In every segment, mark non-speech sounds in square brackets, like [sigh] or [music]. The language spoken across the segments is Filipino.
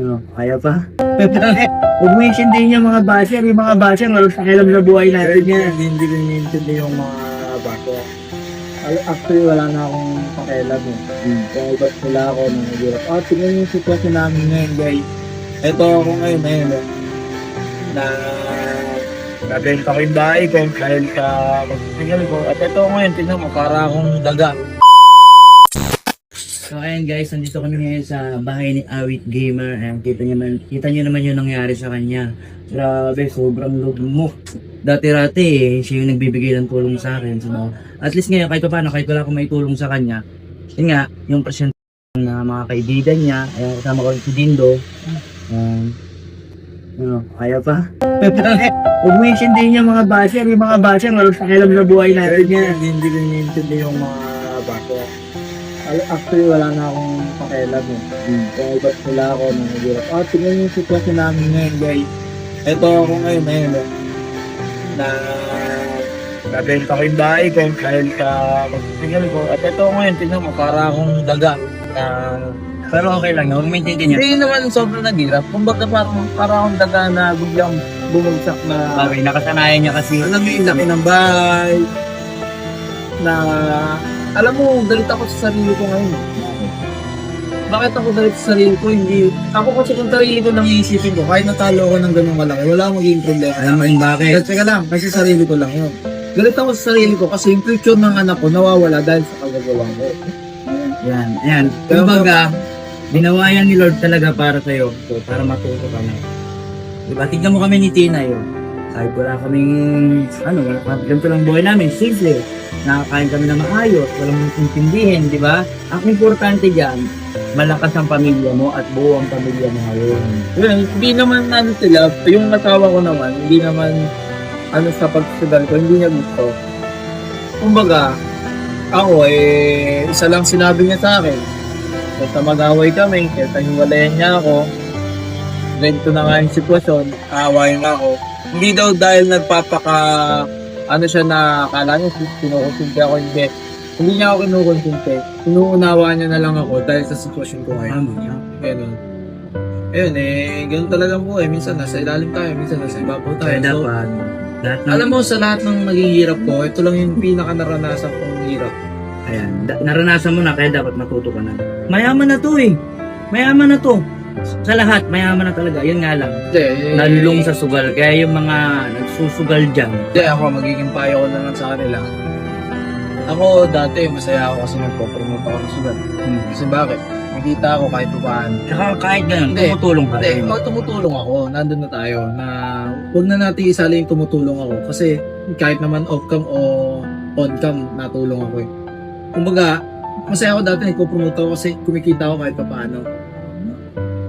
Ano, kaya pa? [laughs] Huwag mo intindihin yung mga basher. Yung mga basher, walang sakilam sa buhay natin yan. hindi, ko nintindi yung mga. Al- Actually, wala na akong pakialam eh. Hmm. Kung iba't nila ako nang nagirap. Ah, tingnan yung sitwasyon namin ngayon, guys. Ito ako ngayon, ngayon eh. Na nabenta ko yung bahay ko dahil sa pagsisingal ko. At ito ngayon, tingnan mo, para akong daga. So ayan guys, nandito kami ngayon sa bahay ni Awit Gamer. Ayan, kita niyo naman, kita niyo naman yung nangyari sa kanya. Grabe, sobrang lugmok. Dati-rati eh, siya yung nagbibigay ng tulong sa akin. So, at least ngayon, kahit pa paano, kahit wala akong may tulong sa kanya, yun nga, yung present na mga kaibigan niya, ayan, kasama ko si Dindo. Ayan. ano, kaya pa? [laughs] Huwag mo intindihin yung mga basher. Yung mga basher, walang sa buhay natin yan. Hindi, hindi ko nintindi yung mga bata. Al- Actually, wala na akong pakialam eh. Hmm. Kung iba't nila ako nang nagirap. Ah, tingnan yung sitwasyon namin ngayon, guys. Ito ako ngayon, ngayon eh. Na nabenta ko yung bahay ko dahil sa pagsisingal ko. At ito ngayon, tingnan mo, para akong daga. Na Pero okay lang, huwag mo intindihin hindi naman sobrang naghirap. Kumbaga parang, parang akong daga na biglang bumagsak na Bagay, nakasanayan niya kasi. laki ng bahay na alam mo, galit ako sa sarili ko ngayon. Bakit ako galit sa sarili ko? Hindi, ako kasi kung sarili ko nang iisipin ko, kahit natalo ako ng ganung malaki, wala akong magiging problema. Alam mo yung bakit? Kasi teka lang, kasi sarili ko lang yun. Galit ako sa sarili ko kasi yung future ng anak ko nawawala dahil sa kagagawa ko. Yan, ayan. Kumbaga, ginawa yan ni Lord talaga para sa'yo. Para matuto ka na. Diba? Tignan mo kami ni Tina yun. Kahit wala kaming, ano, ganito lang buhay namin, simple. Nakakain kami na maayos, walang intindihin, di ba? Ang importante dyan, malakas ang pamilya mo at buo ang pamilya mo ngayon. Yun, hindi naman ano sila, yung asawa ko naman, hindi naman ano sa pagsugal ko, hindi niya gusto. Kumbaga, ako eh, isa lang sinabi niya sa akin. Basta mag-away kami, kaya hiwalayan niya ako. Ganito na nga yung sitwasyon, aawayin ako. Hindi daw dahil nagpapaka, ano siya na, akala niya kinukonsinti ako, hindi. Hindi niya ako kinukonsinti. Inuunawa niya na lang ako dahil sa sitwasyon ko ngayon. Tama yan. Ganun. Ayun eh, ganun talaga po eh. Minsan nasa ilalim tayo, minsan nasa ibabaw tayo. Kaya So, dapat, lahat ng, alam mo, sa lahat ng naging hirap ko, ito lang yung pinaka naranasan kong hirap. Ayan, da- naranasan mo na kaya dapat matuto ka na. Mayaman na to eh. Mayaman na to. Sa lahat, mayaman na talaga. Yun nga lang. Hindi, eh, Nalulung sa sugal. Kaya yung mga nagsusugal dyan. Hindi, ako magiging payo ko na lang sa kanila. Ako dati, masaya ako kasi nagpo-promote ako ng sugat. Hmm. Kasi bakit? Nakita ako kahit paano. Tsaka kahit ganun, Hindi. tumutulong ka Hindi, oh, tumutulong ako. Nandun na tayo na huwag na natin isali yung tumutulong ako. Kasi kahit naman off-cam o on-cam, natulong ako eh. Kumbaga, masaya ako dati nagpo-promote ako kasi kumikita ako kahit paano.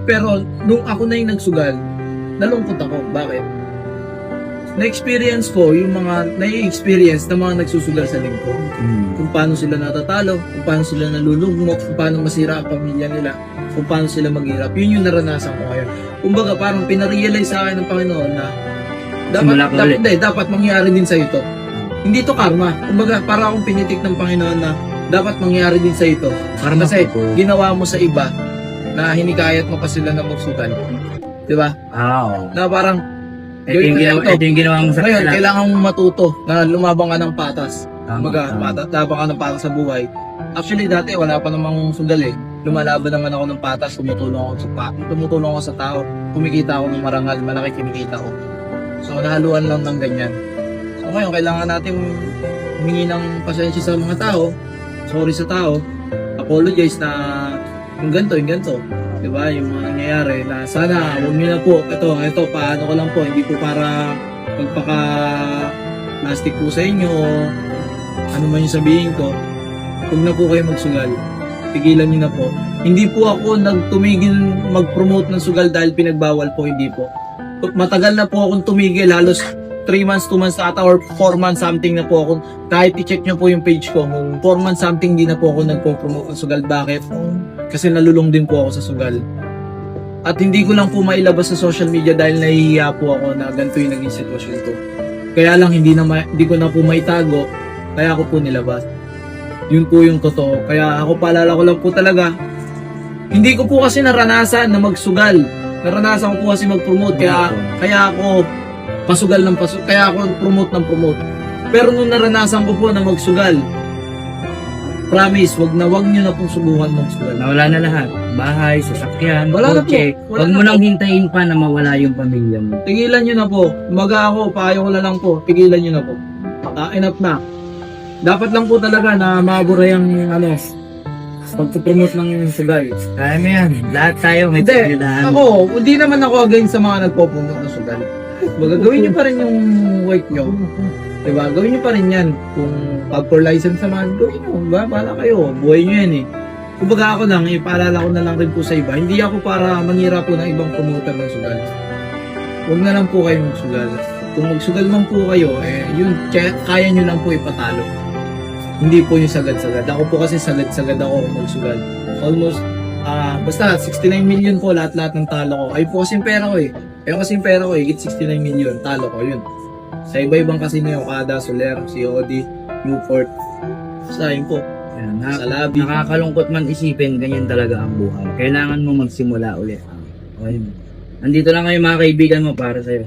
Pero nung ako na yung nagsugal, nalungkot ako. Bakit? Na-experience ko yung mga, na-experience ng mga nagsusugal sa lingko Hmm. kung paano sila natatalo, kung paano sila nalulugmok, kung paano masira ang pamilya nila, kung paano sila maghirap. Yun yung naranasan ko ngayon. Kumbaga parang pinarealize sa akin ng Panginoon na dapat, Simula dapat, hindi, dapat mangyari din sa ito. Hindi to karma. Kumbaga para akong pinitik ng Panginoon na dapat mangyari din sa ito. Para Kasi ginawa mo sa iba na hinikayat mo pa sila na magsugal. Di ba? Ah, oo. Na parang Ito yung, ginawa, Ito. yung ginawa mo sa ngayon, kanila. kailangan mong matuto na lumabang ka ng patas. Tama, Kumbaga, tama. patas, labang ka ng patas sa buhay. Actually, dati wala pa namang sugal eh. Lumalaban naman ako ng patas, tumutulong ako sa pa, tumutulong ako sa tao. Kumikita ako ng marangal, malaki kinikita ko. So, nahaluan lang ng ganyan. So, ngayon, kailangan natin humingi ng pasensya sa mga tao. Sorry sa tao. Apologize na yung ganito, yung ganito. Di ba? Yung mga nangyayari na sana, huwag nyo na po. Ito, ito, paano ko lang po. Hindi po para magpaka plastic po sa inyo ano man yung sabihin ko. Huwag na po kayo magsugal. Pigilan nyo na po. Hindi po ako nagtumigil mag-promote ng sugal dahil pinagbawal po, hindi po. Matagal na po akong tumigil, halos 3 months, 2 months ata or 4 months something na po ako. Kahit i-check nyo po yung page ko, kung 4 months something di na po ako nagpo-promote ng sugal. Bakit? Kasi nalulong din po ako sa sugal. At hindi ko lang po mailabas sa social media dahil nahihiya po ako na ganito yung naging sitwasyon ko. Kaya lang hindi, na ma- hindi ko na po maitago, kaya ako po nilabas. Yun po yung totoo. Kaya ako paalala ko lang po talaga, Hindi ko po kasi naranasan na magsugal. Naranasan ko po kasi mag-promote kaya kaya ako pasugal ng pasugal, kaya ako promote ng promote. Pero nung naranasan ko po na magsugal, promise, wag na wag niyo na pong subukan magsugal. Nawala na lahat. Bahay, sasakyan, Wala na po. kotse. Wala Huwag na mo po. nang hintayin pa na mawala yung pamilya mo. Tigilan nyo na po. Umaga ako, payo ko na lang po. Tigilan nyo na po. Ah, enough na. Dapat lang po talaga na mabura yung ano, pagpupromote ng sugal. Kaya mo yan. Lahat tayo may Hindi. pagdadaan. Ako, hindi naman ako against sa mga nagpo-promote ng sugal. Baga, gawin nyo pa rin yung work nyo. Diba? Gawin nyo pa rin yan. Kung pag for license naman, gawin nyo. Diba? Para kayo. Buhay nyo yan eh. Kumbaga ako lang, ipaalala ko na lang rin po sa iba. Hindi ako para manira po ng ibang promoter ng sugal. Huwag na lang po kayo magsugal. Kung magsugal man po kayo, eh, yun, kaya, kaya nyo lang po ipatalo. Hindi po yung sagad-sagad. Ako po kasi sagad-sagad ako kung magsugal. Almost, ah, basta 69 million po lahat-lahat ng talo ko. Ay po kasi yung pera ko eh. Ayun kasi yung pera ko higit 69 million, talo ko yun. Sa iba-ibang casino yung Kada, Soler, COD, Newport. Yun po. Yan, na- Sa labi. nakakalungkot man isipin, ganyan talaga ang buhay. Kailangan mo magsimula ulit. Okay. Nandito lang kayo mga kaibigan mo para sa'yo.